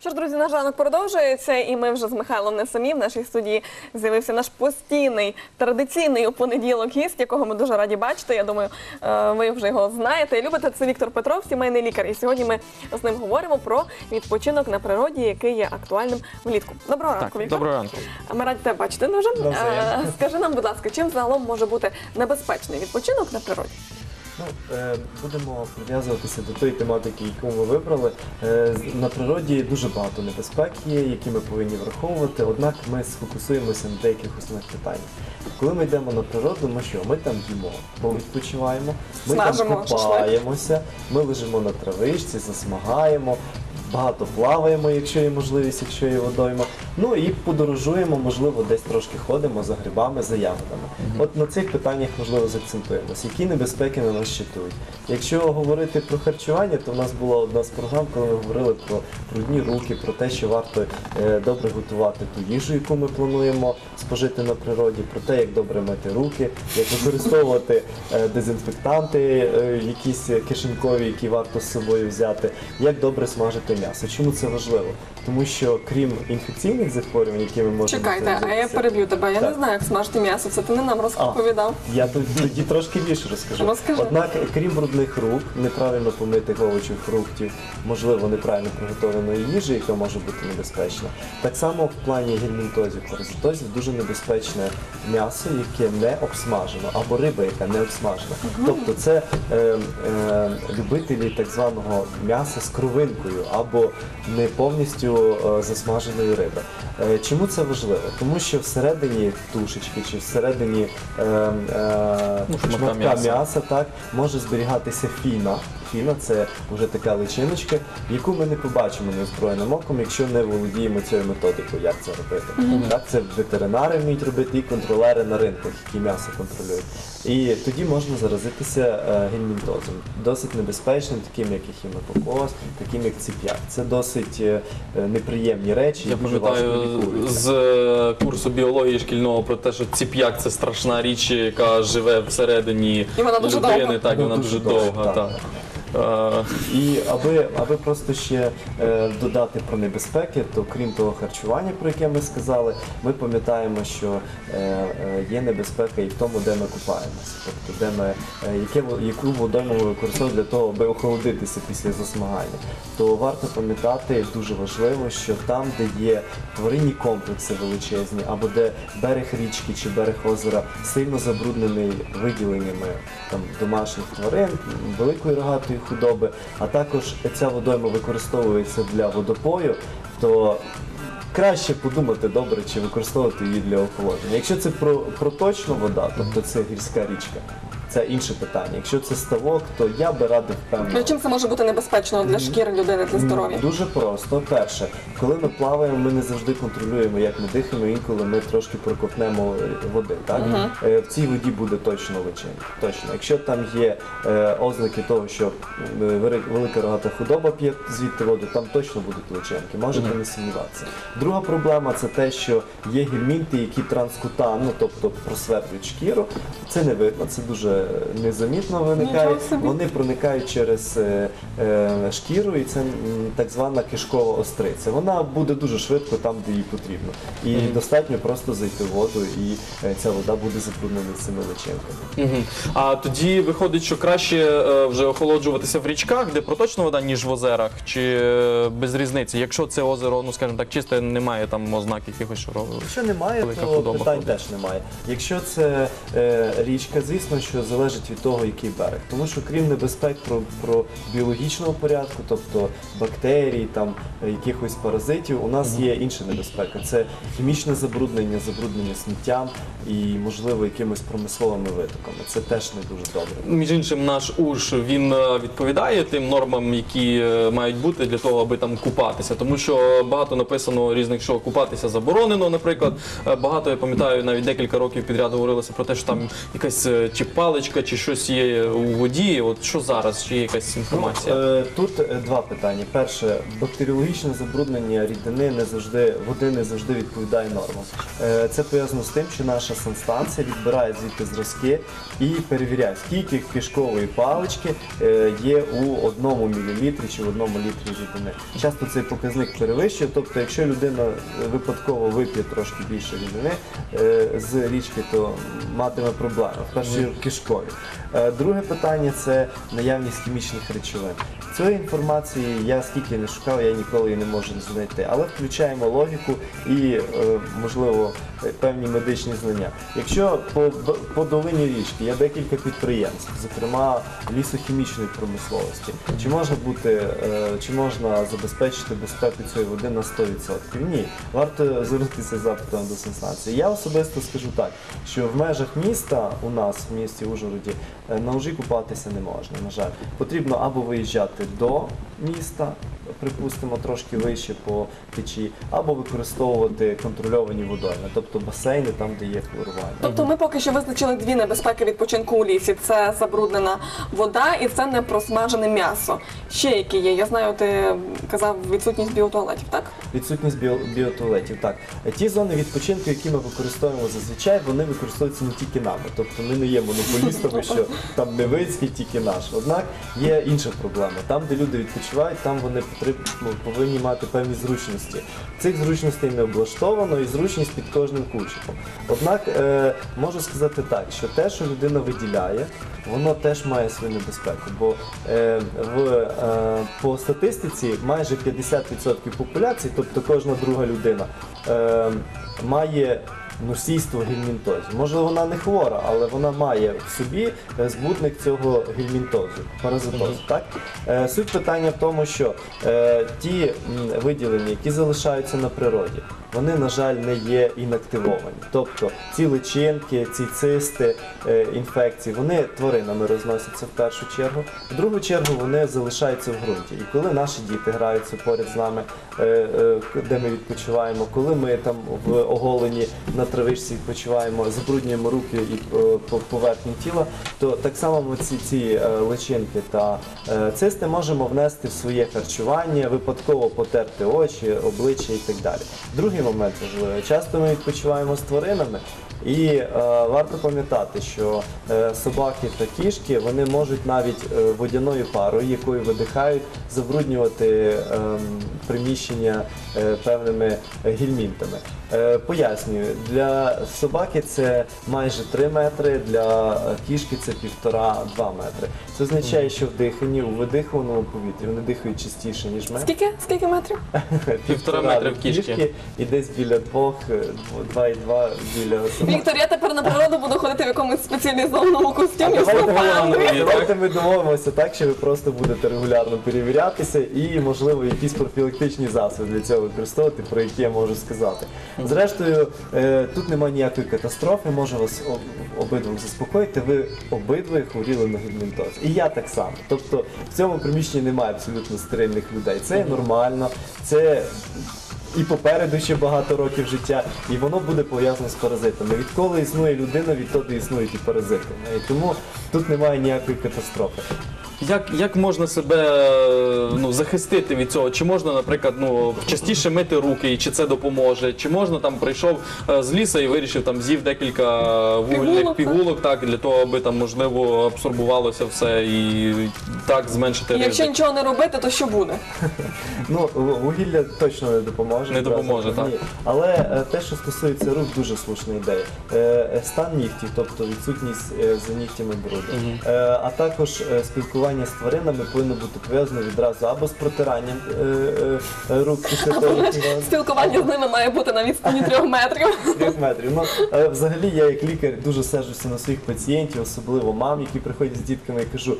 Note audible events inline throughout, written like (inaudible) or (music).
Що ж, друзі, наш ранок продовжується, і ми вже з Михайлом не самі. В нашій студії з'явився наш постійний традиційний у понеділок гість, якого ми дуже раді бачити. Я думаю, е, ви вже його знаєте і любите. Це Віктор Петров, сімейний лікар. І сьогодні ми з ним говоримо про відпочинок на природі, який є актуальним влітку. Доброго ранку, Віктор. доброго ранку. Ми раді тебе бачити. Дуже Навзаєм. Е, скажи нам, будь ласка, чим загалом може бути небезпечний відпочинок на природі? Ну, е, будемо прив'язуватися до тої тематики, яку ми вибрали. Е, на природі дуже багато небезпек є, які ми повинні враховувати, однак ми сфокусуємося на деяких основних питаннях. Коли ми йдемо на природу, ми що? Ми там їмо, бо відпочиваємо, ми Смажемо там купаємося, ми лежимо на травичці, засмагаємо. Багато плаваємо, якщо є можливість, якщо є водойма. Ну і подорожуємо, можливо, десь трошки ходимо за грибами, за ягодами. От на цих питаннях можливо заакцентуємося. Які небезпеки на нас щитують? Якщо говорити про харчування, то в нас була одна з програм, коли ми говорили про брудні руки, про те, що варто е, добре готувати ту їжу, яку ми плануємо спожити на природі, про те, як добре мити руки, як використовувати е, дезінфектанти, е, якісь кишенькові, які варто з собою взяти, як добре смажити м'ясо. Чому це важливо? Тому що крім інфекційних захворювань, які ми можемо Чекайте, а я переб'ю тебе. Я не Так. знаю, як смажити м'ясо. Це ти не нам розповідав. я тоді, тоді трошки більше розкажу. Розкажи. Однак, крім брудних рук, неправильно помитих овочів, фруктів, можливо, неправильно приготованої їжі, яка може бути небезпечна. Так само в плані гельмінтозів, паразитозів дуже небезпечне м'ясо, яке не обсмажено, або риба, яка не обсмажена. Тобто це е, е, любителі так званого м'яса з кровинкою або не повністю е, засмаженої риби. Е, чому це важливо? Тому що всередині тушечки чи всередині е, е, Ну, шматка м'яса так, може зберігатися фіна. Фіна це вже така личиночка, яку ми не побачимо неозброєним оком, якщо не володіємо цією методикою, як це робити. Так, це ветеринари вміють робити і контролери на ринках, які м'ясо контролюють. І тоді можна заразитися е, гельмінтозом, досить небезпечним, таким як і хімококоз, таким як ціп'як. Це досить е, е, неприємні речі. Я пам'ятаю з курсу біології шкільного про те, що ціп'як це страшна річ, яка живе всередині І вона дуже людини, довга. так, і вона дуже дуже довга, довга. так. Е, І аби, аби просто ще е, додати про небезпеки, то крім того харчування, про яке ми сказали, ми пам'ятаємо, що е, є небезпека і в тому, де ми купаємося. Тобто, де ми, яке, яку водойму ми використовуємо для того, аби охолодитися після засмагання. То варто пам'ятати дуже важливо, що там, де є тваринні комплекси величезні, або де берег річки чи берег озера сильно забруднений виділеннями там домашніх тварин, великої рогатої худоби, а також ця водойма використовується для водопою, то краще подумати добре, чи використовувати її для охолодження. Якщо це про, проточна вода, тобто це гірська річка, це інше питання. Якщо це ставок, то я би радив певно. Ну, чим це може бути небезпечно для шкіри людини, для здоров'я? Дуже просто. Перше, коли ми плаваємо, ми не завжди контролюємо, як ми дихаємо. Інколи ми трошки проковтнемо е, води. Так Е, в цій воді буде точно личинка. Точно, якщо там є е, ознаки того, що велика рогата худоба п'є звідти воду, там точно будуть личинки. Можете не сумніватися. Друга проблема це те, що є гельмінти, які транскутан, ну тобто просвердлюють шкіру. Це не видно, це дуже незамітно виникає. Вони проникають через е, е, шкіру, і це так звана кишкова остриця. Вона буде дуже швидко там, де їй потрібно. І достатньо просто зайти в воду, і е, ця вода буде забруднена цими личинками. А тоді виходить, що краще вже охолоджуватися в річках, де проточна вода, ніж в озерах, чи без різниці. Якщо це озеро, ну скажімо так, чисте, немає там ознак якихось що Якщо немає, то питань ходить. теж немає. Якщо це е, річка, звісно, що залежить від того, який берег. Тому що крім небезпек про, про біологічного порядку, тобто бактерій, там якихось паразитів, у нас є інша небезпека. Це хімічне забруднення, забруднення сміттям і, можливо, якимись промисловими витоками. Це теж не дуже добре. Між іншим, наш уж він е, відповідає тим нормам, які е, мають бути для того, аби там купатися. Тому що багато написано різних, що купатися заборонено. Наприклад, Е, багато я пам'ятаю, навіть декілька років підряд говорилося про те, що там якась чи паличка, чи щось є у воді. От що зараз? Чи є якась інформація? Ну, е, Тут е, два питання. Перше, бактеріологічне забруднення рідини не завжди води не завжди відповідає нормам. Е, Це пов'язано з тим, що наша санстанція відбирає звідти зразки і перевіряє, скільки кишкової палички е, є у одному мілілітрі чи в одному літрі рідини. Часто цей показник перевищує. Тобто, якщо людина випадково вип'є трошки більше рідини е, з річки, то матиме проблеми. В першу чергу. Е, Друге питання це наявність хімічних речовин. Цієї інформації я скільки не шукав, я ніколи її не можу знайти. Але включаємо логіку і, е, можливо, певні медичні знання. Якщо по, по долині річки є декілька підприємств, зокрема лісохімічної промисловості, чи можна бути, е, чи можна забезпечити безпеку цієї води на 100%? Ні. Варто звернутися запитом до санстанції. Я особисто скажу так, що в межах міста у нас в місті Ужгороді е, на ужі купатися не можна. На жаль, потрібно або виїжджати до міста, припустимо, трошки вище по течії, або використовувати контрольовані водойми, тобто басейни там, де є хлорування. Тобто ми поки що визначили дві небезпеки відпочинку у лісі: це забруднена вода і це не просмажене м'ясо. Ще які є? Я знаю, ти казав відсутність біотуалетів, так? Відсутність біо- біотуалетів. Так, ті зони відпочинку, які ми використовуємо зазвичай, вони використовуються не тільки нами. Тобто ми не є монополістами, що там Невицький тільки наш. Однак є інша проблема. Там, де люди відпочивають, там вони ну, повинні мати певні зручності. Цих зручностей не облаштовано і зручність під кожним кучиком. Однак е, можу сказати так, що те, що людина виділяє, воно теж має свою небезпеку. Бо е, в, е, по статистиці майже 50% популяції, тобто кожна друга людина, е, має носійство гельмінтозу. Може вона не хвора, але вона має в собі е, збутник цього гельмінтозу, паразитозу. Так? Е, суть питання в тому, що е, ті виділення, які залишаються на природі, вони, на жаль, не є інактивовані. Тобто ці личинки, ці цисти, е, інфекції, вони тваринами розносяться в першу чергу. В другу чергу вони залишаються в ґрунті. І коли наші діти граються поряд з нами, е, е, де ми відпочиваємо, коли ми там в оголені на травичці відпочиваємо, забруднюємо руки і по- поверхню тіла, то так само ми ці, ці личинки та цисти можемо внести в своє харчування, випадково потерти очі, обличчя і так далі. Другий момент важливий. Часто ми відпочиваємо з тваринами. І е, варто пам'ятати, що е, собаки та кішки вони можуть навіть е, водяною парою, якою видихають, забруднювати ем, приміщення е, певними е, гельмінтами. Е, пояснюю, для собаки це майже 3 метри, для е, кішки це 1,5-2 метри. Це означає, що в диханні, у видихуваному повітрі вони дихають частіше, ніж ми. Скільки? Скільки метрів? (laughs) Півтора метри в кішки. і десь біля двох, е, дво- 2,2 біля собаки. Віктор, я тепер на природу буду ходити в якомусь спеціалізованому костюмі з Давайте, ми домовимося так, що ви просто будете регулярно перевірятися і, можливо, якісь профілактичні засоби для цього використовувати, про які я можу сказати. Зрештою, е, тут немає ніякої катастрофи, можу вас о- обидвох заспокоїти. Ви обидва хворіли на гельмінтоз. І я так само. Тобто в цьому приміщенні немає абсолютно стерильних людей. Це є нормально, це. І попереду ще багато років життя, і воно буде пов'язано з паразитами. Відколи існує людина, відтоді існують і паразити. І тому тут немає ніякої катастрофи. Як, як можна себе е, ну, захистити від цього? Чи можна, наприклад, ну, частіше мити руки, і чи це допоможе? Чи можна там прийшов е, з ліса і вирішив там з'їв декілька вугільних Пігулок, пігулок, так, для того, аби там можливо абсорбувалося все і так зменшити І Якщо нічого не робити, то що буде? (laughs) Ну, вугілля точно не допоможе. Не допоможе, так. Ні. Але е, те, що стосується рук, дуже слушна ідея. Е, е, Стан нігтів, тобто відсутність е, за нігтями бруду. Е, А також е, спілкування з тваринами повинно бути пов'язано відразу або з протиранням е, е, е, рук після того, як (laughs) Спілкування з ними має бути на відстані трьох метрів. (laughs) трьох метрів. Ну, е, взагалі, я як лікар дуже сержуся на своїх пацієнтів, особливо мам, які приходять з дітками, і кажу.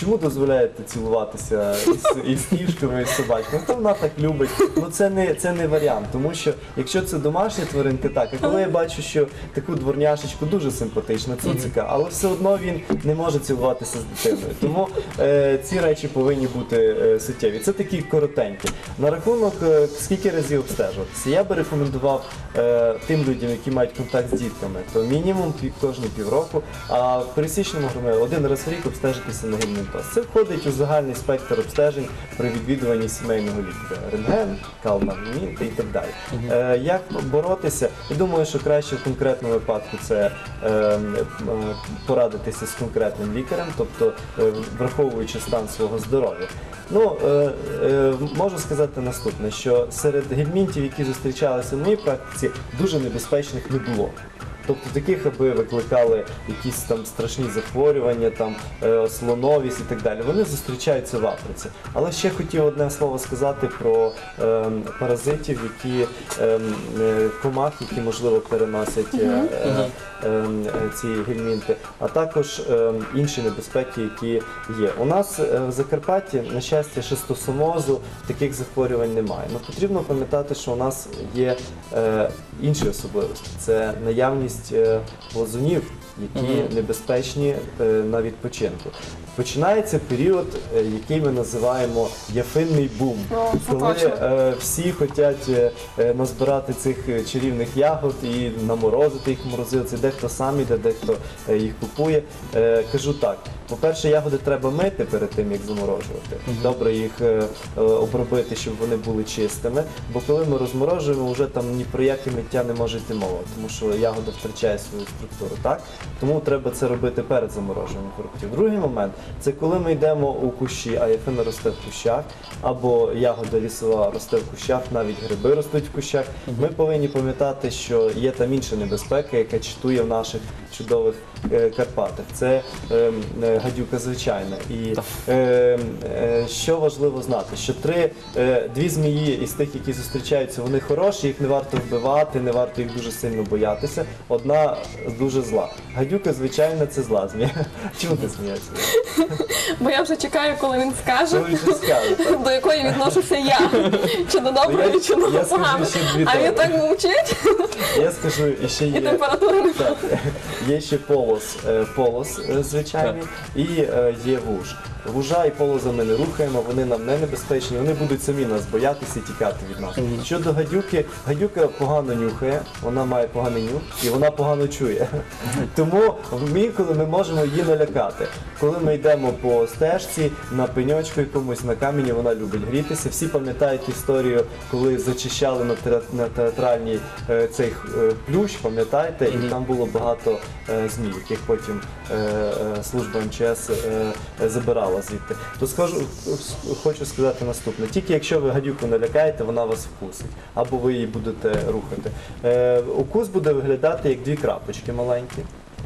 Чому дозволяєте цілуватися із, із кішками, із собачками? То вона так любить. Ну це не це не варіант, тому що якщо це домашня тваринка, так а коли я бачу, що таку дворняшечку дуже симпатична, цуцика, але все одно він не може цілуватися з дитиною. Тому е, ці речі повинні бути е, суттєві. Це такі коротенькі. На рахунок е, скільки разів обстежуватися, я би рекомендував е, тим людям, які мають контакт з дітками, то мінімум пів, кожні півроку, а пересічному громаді один раз в рік обстежитися на гельмінтоз. Це входить у загальний спектр обстежень при відвідуванні сімейного лікаря. Рентген, калмагніт і так далі. Е, як боротися? Я думаю, що краще в конкретному випадку це е, е, порадитися з конкретним лікарем, тобто е, враховуючи стан свого здоров'я. Ну, е, е, можу сказати наступне, що серед гельмінтів, які зустрічалися в моїй практиці, дуже небезпечних не було. Тобто таких, аби викликали якісь там страшні захворювання, там е, слоновість і так далі. Вони зустрічаються в Африці. Але ще хотів одне слово сказати про ем, паразитів, які ем, е, комах, які можливо переносять е, е, е, ці гельмінти, а також ем, інші небезпеки, які є. У нас е, в Закарпатті, на щастя, шистосомозу таких захворювань немає. Ну потрібно пам'ятати, що у нас є е, інші особливості. Це наявність е, лазунів, які небезпечні е, на відпочинку. Починається період, е, який ми називаємо яфинний бум, О, це коли точно. е, всі хочуть е, е, назбирати цих е, чарівних ягод і наморозити їх в морозилці. Дехто сам іде, дехто е, їх купує. Е, Кажу так: по-перше, ягоди треба мити перед тим, як заморожувати. Добре їх е, е, обробити, щоб вони були чистими. Бо коли ми розморожуємо, вже там ні про яке миття не може йти мова, тому що ягода втрачає свою структуру. Так тому треба це робити перед заморожуванням фруктів. Другий момент це коли ми йдемо у кущі, а яфина росте в кущах, або ягода лісова росте в кущах, навіть гриби ростуть в кущах. Ми повинні пам'ятати, що є там інша небезпека, яка читує в наших чудових е, Карпатах. Це е, е, гадюка звичайна. І е, е, що важливо знати, що три е, дві змії із тих, які зустрічаються, вони хороші, їх не варто вбивати, не варто їх дуже сильно боятися. Одна дуже зла. Гадюка звичайна це зла змія. (laughs) Чому ти смієшся? (laughs) Бо я вже чекаю, коли він скаже, Що він скаже? так? (laughs) до якої відношуся я. (laughs) Чи до доброї, Я- чи до я скажу поганої. ще дві А він теми. так мовчить, Я скажу, і ще і є. температура не Так, є ще полос, е, полос е, звичайний, і е, є вуж. Вужа і полоза ми не рухаємо, вони нам не небезпечні, вони будуть самі нас боятися і тікати від нас. Щодо гадюки, гадюка погано нюхає, вона має поганий нюх і вона погано чує. Тому інколи ми можемо її налякати. Коли ми йдемо по стежці, на пеньочку якомусь, на камені, вона любить грітися. Всі пам'ятають історію, коли зачищали на, теа- на театральній е, цей е, плющ, пам'ятаєте, і там було багато е, змій, яких потім е, е, служба МЧС е, е, забирала звідти. То скажу, хочу сказати наступне: тільки якщо ви гадюку налякаєте, вона вас вкусить, або ви її будете рухати. Е, укус буде виглядати як дві крапочки маленькі.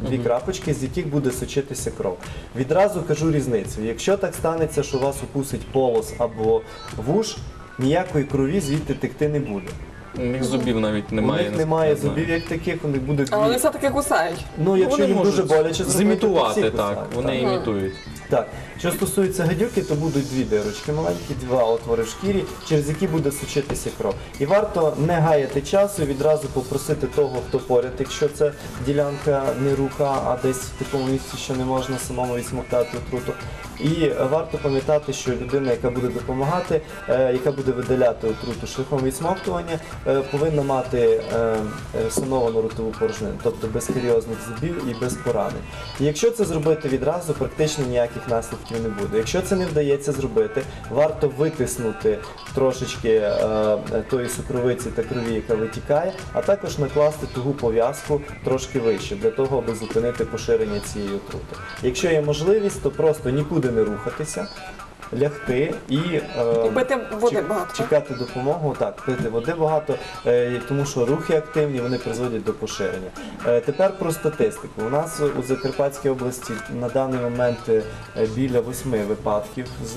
Дві крапочки, з яких буде сочитися кров. Відразу кажу різницю. Якщо так станеться, що вас укусить полос або вуш, ніякої крові звідти текти не буде. У них зубів навіть У немає. них немає не зубів як таких, вони будуть А вони все-таки кусають. Ну, якщо Вони їм дуже боляче зробити, всі так. Вони так. імітують. Так, що стосується гадюки, то будуть дві дирочки маленькі, два отвори в шкірі, через які буде сучитися кров. І варто не гаяти часу, відразу попросити того, хто поряд, якщо це ділянка не рука, а десь в такому місці, що не можна самому відсмоктати отруту. І варто пам'ятати, що людина, яка буде допомагати, е, яка буде видаляти отруту шляхом відсмоктування, е, повинна мати е, сановану ротову порожнину, тобто без каріозних зубів і без поранень. І якщо це зробити відразу, практично ніяких наслідків не буде. Якщо це не вдається зробити, варто витиснути трошечки тої сукровиці та крові, яка витікає, а також накласти тугу пов'язку трошки вище, для того, аби зупинити поширення цієї отрути. Якщо є можливість, то просто нікуди не рухатися. Лягти і, е, І пити води чек- багато, так? Чекати допомогу, так, пити води багато, е, тому що рухи активні, вони призводять до поширення. Е, Тепер про статистику. У нас у Закарпатській області на даний момент е, біля восьми випадків з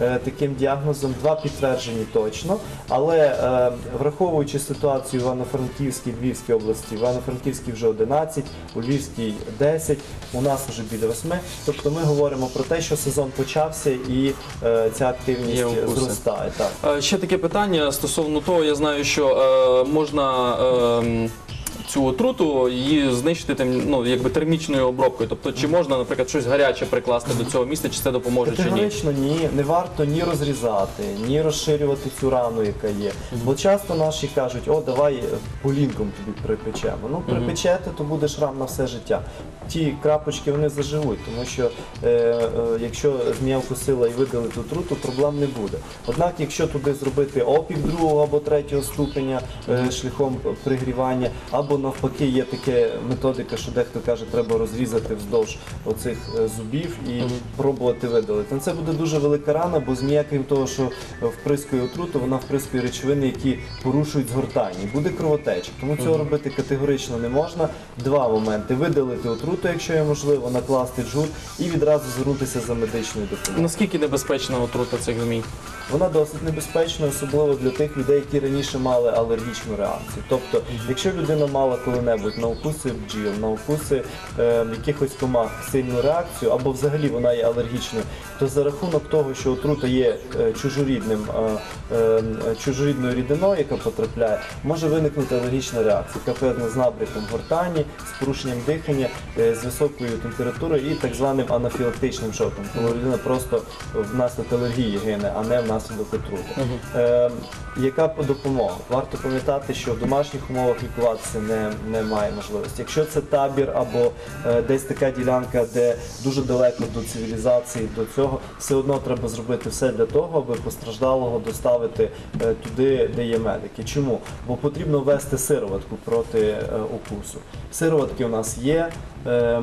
е, таким діагнозом. Два підтверджені точно, але е, враховуючи ситуацію в Івано-Франківській, Львівській області, в Івано-Франківській вже 11, у Львівській 10, у нас вже біля восьми. Тобто ми говоримо про те, що сезон почався і е, ця активність укуси. зростає. Так. Е, Ще таке питання стосовно того, я знаю, що е, можна ем, цю отруту її знищити тим, ну, якби термічною обробкою. Тобто, чи можна, наприклад, щось гаряче прикласти до цього місця, чи це допоможе, чи ні? Категорично ні, не варто ні розрізати, ні розширювати цю рану, яка є. Бо часто наші кажуть, о, давай е, полінком тобі припечемо. Ну, припечете, то буде шрам на все життя. Ті крапочки вони заживуть, тому що е, е, якщо змія вкусила і видалити отруту, проблем не буде. Однак, якщо туди зробити опік другого або третього ступеня е, шляхом пригрівання, або навпаки є така методика, що дехто каже, треба розрізати вздовж оцих е, зубів і пробувати видалити. Це буде дуже велика рана, бо змія, крім того, що вприскує отруту, вона вприскує речовини, які порушують згортання. І Буде кровотеча. Тому цього робити категорично не можна. Два моменти: видалити отруту, якщо є можливо, накласти джур і відразу звернутися за медичною допомогою. Наскільки небезпечна отрута цих змій? Вона досить небезпечна, особливо для тих людей, які раніше мали алергічну реакцію. Тобто, якщо людина мала коли-небудь на укуси бджіл, на укуси е, якихось комах сильну реакцію, або взагалі вона є алергічною, то за рахунок того, що отрута є е, чужорідним, е, е, чужорідною рідиною, яка потрапляє, може виникнути алергічна реакція, яка з набряком гортані, з порушенням дихання, е, з високою температурою і так званим анафілактичним шоком, коли людина просто внаслідок алергії гине, а не внаслідок отрути. Е, яка допомога? Варто пам'ятати, що в домашніх умовах лікуватися не, немає можливості. Якщо це табір або е, десь така ділянка, де дуже далеко до цивілізації, до цього, все одно треба зробити все для того, аби постраждалого доставити е, туди, де є медики. Чому? Бо потрібно ввести сироватку проти е, укусу. Сироватки у нас є. Е, е,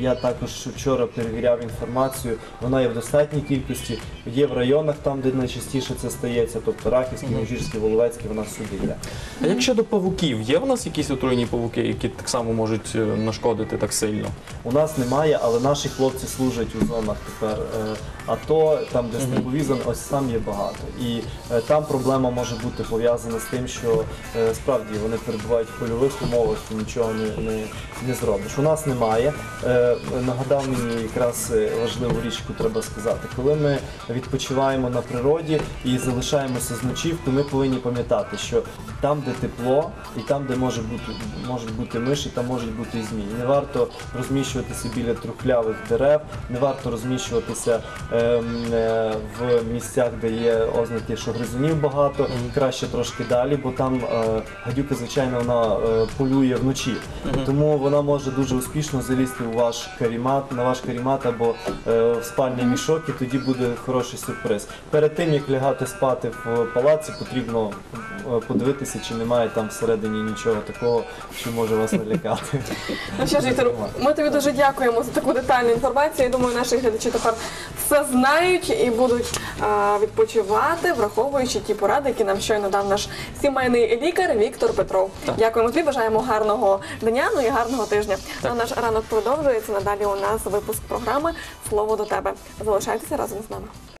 я також вчора перевіряв інформацію. Вона є в достатній кількості. Є в районах там, де найчастіше це стається, тобто Рахівський, Міжгірський, Воловецький, вона всюди є. А як щодо павуків, є в нас якісь отруйні павуки, які так само можуть е, нашкодити так сильно? У нас немає, але наші хлопці служать у зонах тепер е, АТО, там, де степові зони, ось там є багато. І е, там проблема може бути пов'язана з тим, що е, справді вони перебувають в польових умовах і нічого не, не, не зробиш. У нас немає. Е, нагадав мені якраз важливу річ, яку треба сказати. Коли ми відпочиваємо на природі і залишаємося з ночів, то ми повинні пам'ятати, що там, де тепло, і там, де може бути, можуть бути миші, там можуть бути і змії. Не варто розміщуватися біля трухлявих дерев, не варто розміщуватися ем, е, в місцях, де є ознаки, що гризунів багато, краще трошки далі, бо там е, гадюка, звичайно, вона е, полює вночі. Тому вона може дуже успішно залізти у ваш карімат, на ваш карімат або е, в спальний мішок, і тоді буде хороший сюрприз. Перед тим як лягати спати в палаці, потрібно е, подивитися, чи немає там всередині нічого такого, що може вас налякати. (laughs) Ну що ж, Віктор, ми тобі дуже дякуємо за таку детальну інформацію. Я думаю, наші глядачі тепер все знають і будуть а, відпочивати, враховуючи ті поради, які нам щойно дав наш сімейний лікар Віктор Петров. Дякуємо тобі, бажаємо гарного дня, ну і гарного тижня. А наш ранок продовжується. Надалі у нас випуск програми Слово до тебе. Залишайтеся разом з нами.